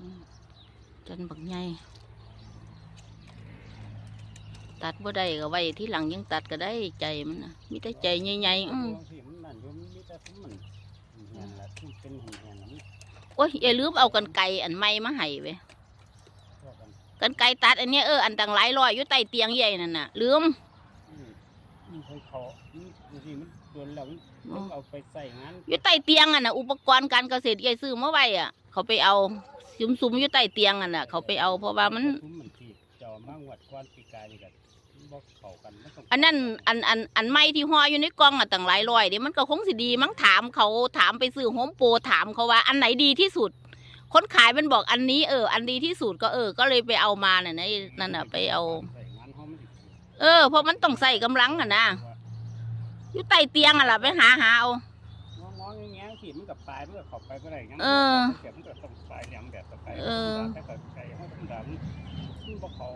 อืมจันบักใหญ่ตัดบ่ได้ก็ไว้ที่หลังยังตัดก็ได้ใจมันนะมีแต่ใจใหญ่ๆอืมที่มันนั่นอยู่มันมีแต่ที่มันเหียนละที่เป็นเหียนๆน่ะมันโอ้ยอย่าลืมเอากันไกรอันใหม่มาให้เว้ยพวกกันกันไกรตัดอันเนี้ยเอออันต่างหลายร้อยอยู่ใต้เตียงใหญ่นั่นน่ะลืมอืมมันเคยเขามันบางทีมันโดนแล้วมันอ๋อต้องเอาไปใส่งานอยู่ใต้เตียงอะนะอุปกรณ์การเกษตรใหญ่ซื้อมาไว้อะ เขาไปเอา ซุมๆอยู่ใต้เตียงอะน่ะ เขาไปเอาเพราะว่ามันทุ่มมันที่เจ้ามางวดก้อนปีกายนี่กันบอกเข้ากันมัต้องอันนั้นอันอันอันไม้ที่ห่ออยู่ในกล่องอะต่างหลายร้อยเดี๋ยวมันก็คงสิดีมั้งถามเขาถามไปซื้อโฮมโปรถามเขาว่า อันไหนดีที่สุด คนขายมันบอกอันนี้เออ อันดีที่สุดก็เออ ก็เลยไปเอามาน่ะนะนั่นน่ะไปเอา ใส่งานเฮามันสิเออเพราะมันต้องใส่กำลังอะนะอยู่ใต้เตียงอะล่ะไปหาหาเอา งองๆแงงๆสิมันกับปลายมันก็เข้าไปบ่ได้งั้นเออเสียมันก็ต้องปลายแหลมแบบต่อไปเออแต่ก็ไก่เฮาต้องดำมันบ่เข้า